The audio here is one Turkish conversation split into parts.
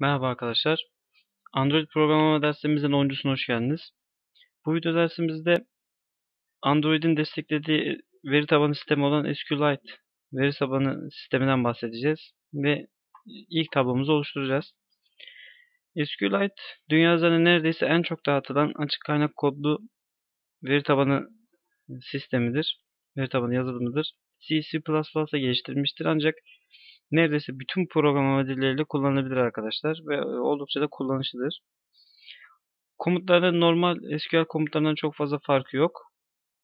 Merhaba arkadaşlar. Android programlama dersimizin 10.suna hoş geldiniz. Bu video dersimizde Android'in desteklediği veri tabanı sistemi olan SQLite veri tabanı sisteminden bahsedeceğiz ve ilk tablomuzu oluşturacağız. SQLite dünya üzerinde neredeyse en çok dağıtılan açık kaynak kodlu veri tabanı sistemidir. Veri tabanı yazılımıdır. C, C++ geliştirilmiştir ancak neredeyse bütün programlama dilleriyle kullanılabilir arkadaşlar ve oldukça da kullanışlıdır. Komutlarda normal SQL komutlarından çok fazla farkı yok.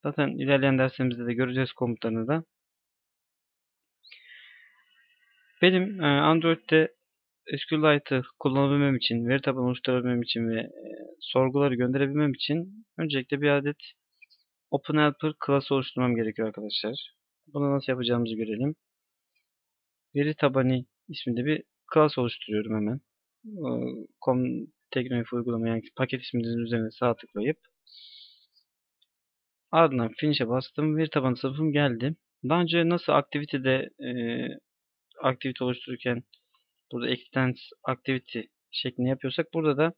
Zaten ilerleyen derslerimizde de göreceğiz komutlarını da. Benim e, Android'de SQLite'ı kullanabilmem için, veri tabanı oluşturabilmem için ve e, sorguları gönderebilmem için öncelikle bir adet OpenHelper klası oluşturmam gerekiyor arkadaşlar. Bunu nasıl yapacağımızı görelim veri tabanı isminde bir klas oluşturuyorum hemen. Com Teknoinfo uygulama yani paket isminin üzerine sağ tıklayıp ardından finish'e bastım. Veri tabanı sınıfım geldi. Daha önce nasıl aktivitede e, aktivite oluştururken burada extends activity şeklinde yapıyorsak burada da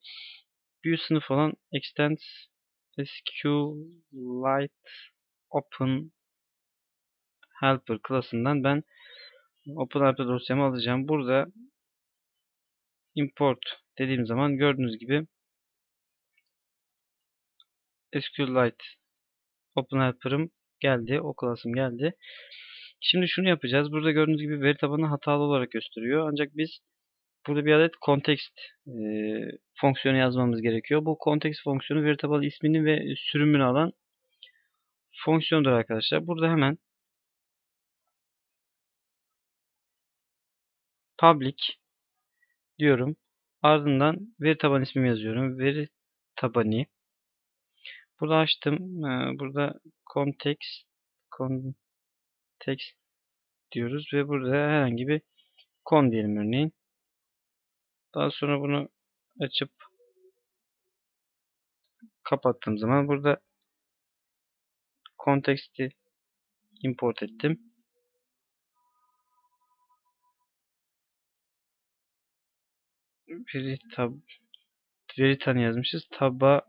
view sınıf olan extends SQLite open helper klasından ben OpenRP dosyamı alacağım. Burada import dediğim zaman gördüğünüz gibi SQLite OpenHelper'ım geldi. O klasım geldi. Şimdi şunu yapacağız. Burada gördüğünüz gibi veri tabanı hatalı olarak gösteriyor. Ancak biz burada bir adet context e, fonksiyonu yazmamız gerekiyor. Bu context fonksiyonu veri tabanı ismini ve sürümünü alan fonksiyondur arkadaşlar. Burada hemen public diyorum. Ardından veri tabanı ismimi yazıyorum. Veri tabanı. Burada açtım. Ee, burada context context diyoruz ve burada herhangi bir con diyelim örneğin. Daha sonra bunu açıp kapattığım zaman burada context'i import ettim. Veri tab veri tanı yazmışız. Taba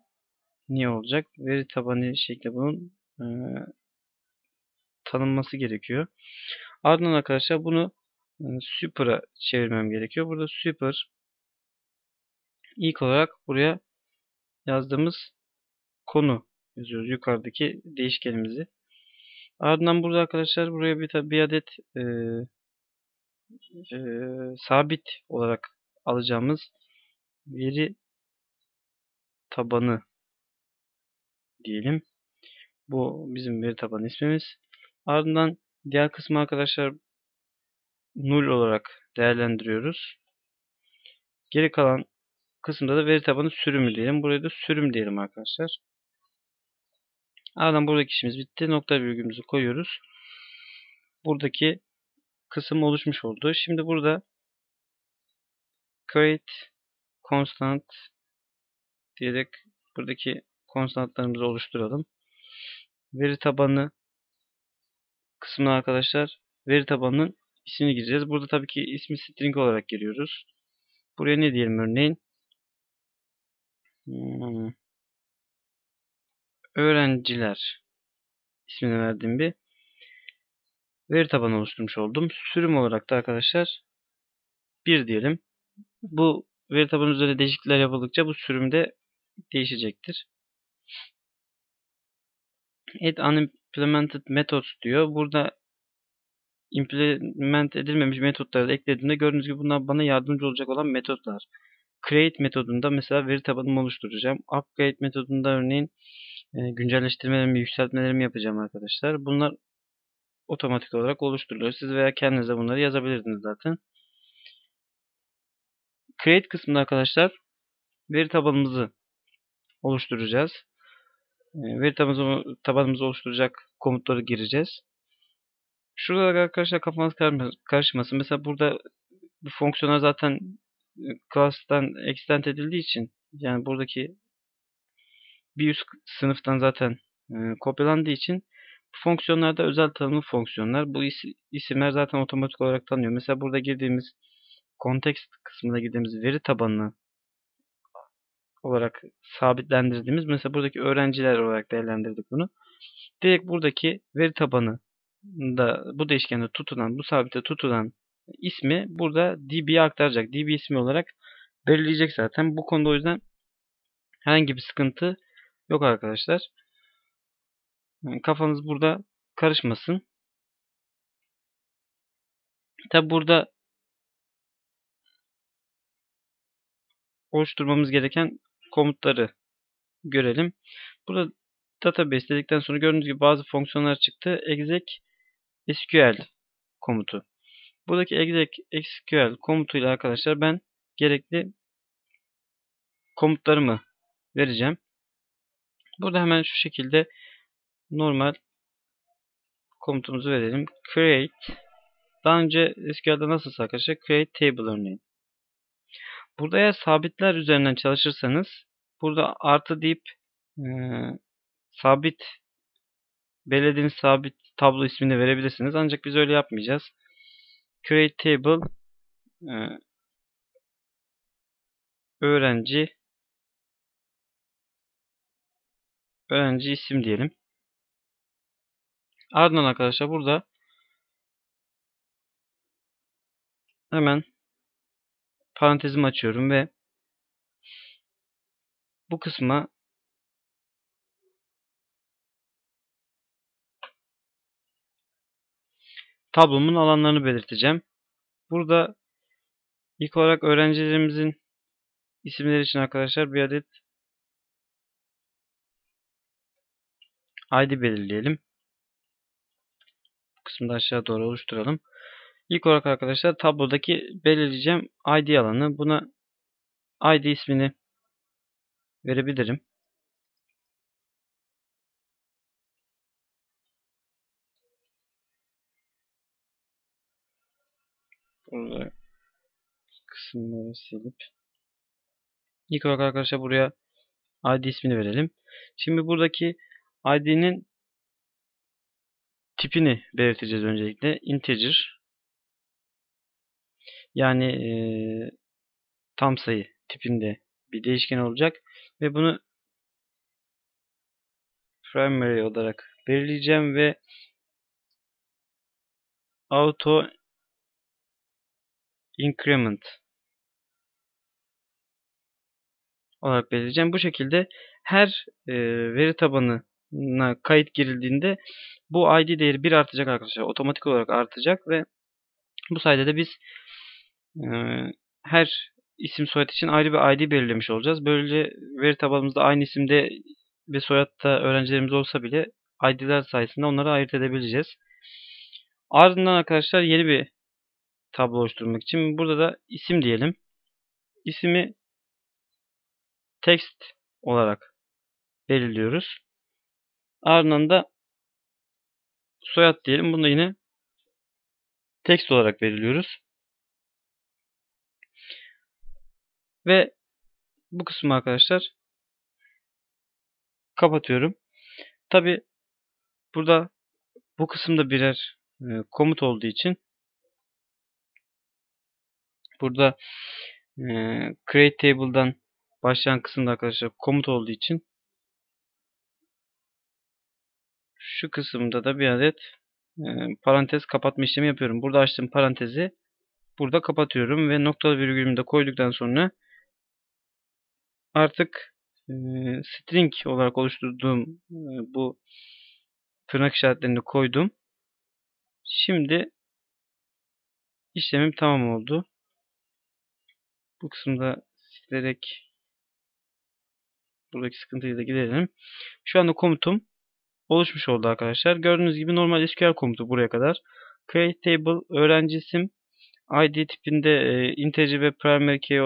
niye olacak? Veri tabanı şekli bunun e, tanınması gerekiyor. Ardından arkadaşlar bunu e, super'a çevirmem gerekiyor. Burada super ilk olarak buraya yazdığımız konu yazıyoruz. Yukarıdaki değişkenimizi. Ardından burada arkadaşlar buraya bir, bir adet e, e, sabit olarak alacağımız veri tabanı diyelim. Bu bizim veri tabanı ismimiz. Ardından diğer kısmı arkadaşlar null olarak değerlendiriyoruz. Geri kalan kısımda da veri tabanı sürümü diyelim. Buraya da sürüm diyelim arkadaşlar. Ardından buradaki işimiz bitti. Nokta virgülümüzü koyuyoruz. Buradaki kısım oluşmuş oldu. Şimdi burada create constant diyerek buradaki konstantlarımızı oluşturalım. Veri tabanı kısmına arkadaşlar veri tabanının ismini gireceğiz. Burada tabii ki ismi string olarak giriyoruz. Buraya ne diyelim örneğin? Hmm. Öğrenciler ismini verdiğim bir veri tabanı oluşturmuş oldum. Sürüm olarak da arkadaşlar bir diyelim bu veri tabanı üzerinde değişiklikler yapıldıkça bu sürümde değişecektir. Add unimplemented methods diyor. Burada implement edilmemiş metotları eklediğimde gördüğünüz gibi bunlar bana yardımcı olacak olan metotlar. Create metodunda mesela veri tabanımı oluşturacağım. Upgrade metodunda örneğin e, güncelleştirmelerimi, yükseltmelerimi yapacağım arkadaşlar. Bunlar otomatik olarak oluşturuluyor. Siz veya kendinize bunları yazabilirsiniz zaten. Create kısmında arkadaşlar veri tabanımızı oluşturacağız. Ee, veri tabanımızı, tabanımızı oluşturacak komutları gireceğiz. Şurada arkadaşlar kafanız karışmasın. Mesela burada bu fonksiyonlar zaten e, class'tan extend edildiği için yani buradaki bir üst sınıftan zaten e, kopyalandığı için bu fonksiyonlarda özel tanımlı fonksiyonlar. Bu isimler zaten otomatik olarak tanıyor. Mesela burada girdiğimiz context kısmına girdiğimiz veri tabanını olarak sabitlendirdiğimiz mesela buradaki öğrenciler olarak değerlendirdik bunu. Direkt buradaki veri tabanı da bu değişkende tutulan, bu sabite tutulan ismi burada DB'ye aktaracak. DB ismi olarak belirleyecek zaten. Bu konuda o yüzden herhangi bir sıkıntı yok arkadaşlar. Yani kafanız burada karışmasın. Tabi burada oluşturmamız gereken komutları görelim. Burada database dedikten sonra gördüğünüz gibi bazı fonksiyonlar çıktı. exec SQL komutu. Buradaki exec SQL komutuyla arkadaşlar ben gerekli komutlarımı vereceğim. Burada hemen şu şekilde normal komutumuzu verelim. Create daha önce SQL'de nasılsa arkadaşlar create table örneğin. Burada eğer sabitler üzerinden çalışırsanız burada artı deyip e, sabit belirlediğiniz sabit tablo ismini verebilirsiniz. Ancak biz öyle yapmayacağız. Create table e, öğrenci öğrenci isim diyelim. Ardından arkadaşlar burada hemen parantezimi açıyorum ve bu kısma tablomun alanlarını belirteceğim. Burada ilk olarak öğrencilerimizin isimleri için arkadaşlar bir adet ID belirleyelim. Bu kısmı da aşağı doğru oluşturalım. İlk olarak arkadaşlar tablodaki belirleyeceğim ID alanı. Buna ID ismini verebilirim. Burada kısımları silip ilk olarak arkadaşlar buraya ID ismini verelim. Şimdi buradaki ID'nin tipini belirteceğiz öncelikle. Integer yani e, tam sayı tipinde bir değişken olacak ve bunu primary olarak belirleyeceğim ve auto increment olarak belirleyeceğim. Bu şekilde her e, veri tabanına kayıt girildiğinde bu ID değeri 1 artacak arkadaşlar. Otomatik olarak artacak ve bu sayede de biz her isim soyad için ayrı bir ID belirlemiş olacağız. Böylece veri tabanımızda aynı isimde ve soyadta öğrencilerimiz olsa bile ID'ler sayesinde onları ayırt edebileceğiz. Ardından arkadaşlar yeni bir tablo oluşturmak için burada da isim diyelim. İsimi text olarak belirliyoruz. Ardından da soyad diyelim. Bunu yine text olarak belirliyoruz. Ve bu kısmı arkadaşlar kapatıyorum. Tabi burada bu kısımda birer e, komut olduğu için burada e, create table'dan başlayan kısımda arkadaşlar komut olduğu için şu kısımda da bir adet e, parantez kapatma işlemi yapıyorum. Burada açtığım parantezi burada kapatıyorum ve noktalı virgülümü de koyduktan sonra artık e, string olarak oluşturduğum e, bu tırnak işaretlerini koydum. Şimdi işlemim tamam oldu. Bu kısımda silerek buradaki sıkıntıyı da giderelim. Şu anda komutum oluşmuş oldu arkadaşlar. Gördüğünüz gibi normal SQL komutu buraya kadar. Create table öğrenci isim ID tipinde e, integer ve primary key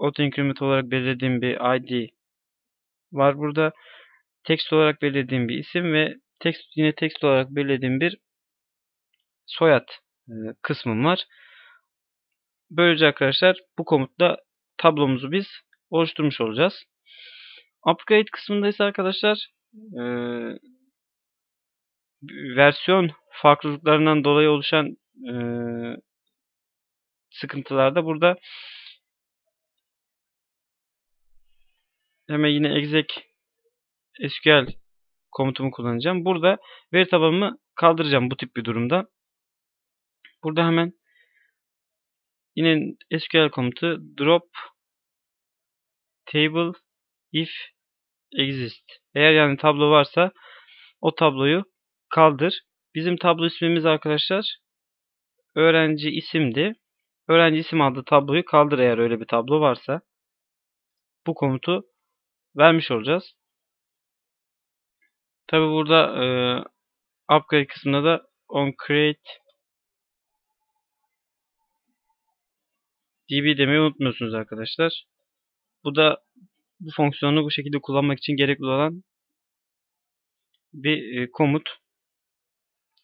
auto increment olarak belirlediğim bir ID var burada. Text olarak belirlediğim bir isim ve text yine text olarak belirlediğim bir soyad e, kısmım var. Böylece arkadaşlar bu komutla tablomuzu biz oluşturmuş olacağız. Upgrade kısmında ise arkadaşlar e, versiyon farklılıklarından dolayı oluşan e, sıkıntılarda burada hemen yine exec SQL komutumu kullanacağım. Burada veri tabanımı kaldıracağım bu tip bir durumda. Burada hemen yine SQL komutu drop table if exist. Eğer yani tablo varsa o tabloyu kaldır. Bizim tablo ismimiz arkadaşlar öğrenci isimdi. Öğrenci isim adlı tabloyu kaldır eğer öyle bir tablo varsa. Bu komutu vermiş olacağız. Tabi burada e, upgrade kısmında da on create db demeyi unutmuyorsunuz arkadaşlar. Bu da bu fonksiyonu bu şekilde kullanmak için gerekli olan bir e, komut.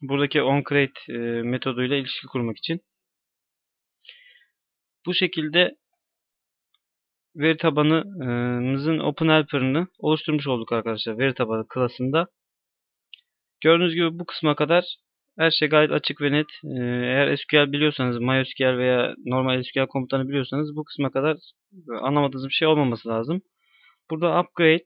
Buradaki onCreate e, metoduyla ilişki kurmak için. Bu şekilde veri tabanımızın OpenHelper'ını oluşturmuş olduk arkadaşlar veri tabanı klasında. Gördüğünüz gibi bu kısma kadar her şey gayet açık ve net. E, eğer SQL biliyorsanız, MySQL veya normal SQL komutanı biliyorsanız bu kısma kadar anlamadığınız bir şey olmaması lazım. Burada upgrade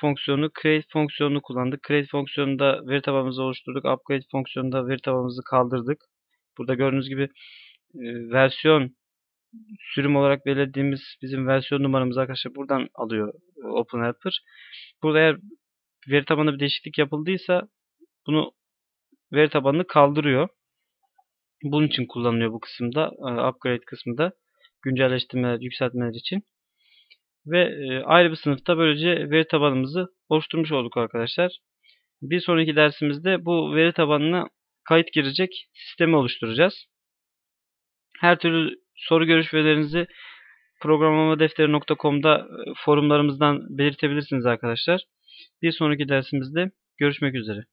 fonksiyonu, create fonksiyonunu kullandık. Create fonksiyonunda veri tabanımızı oluşturduk. Upgrade fonksiyonunda veri tabanımızı kaldırdık. Burada gördüğünüz gibi e, versiyon sürüm olarak belirlediğimiz bizim versiyon numaramızı arkadaşlar buradan alıyor e, OpenHelper. Burada eğer veri tabanında bir değişiklik yapıldıysa bunu veri tabanını kaldırıyor. Bunun için kullanılıyor bu kısımda. E, upgrade kısmında güncelleştirmeler, yükseltmeler için. Ve e, ayrı bir sınıfta böylece veri tabanımızı oluşturmuş olduk arkadaşlar. Bir sonraki dersimizde bu veri tabanına kayıt girecek sistemi oluşturacağız. Her türlü soru görüşmelerinizi programlamadefteri.com'da e, forumlarımızdan belirtebilirsiniz arkadaşlar. Bir sonraki dersimizde görüşmek üzere.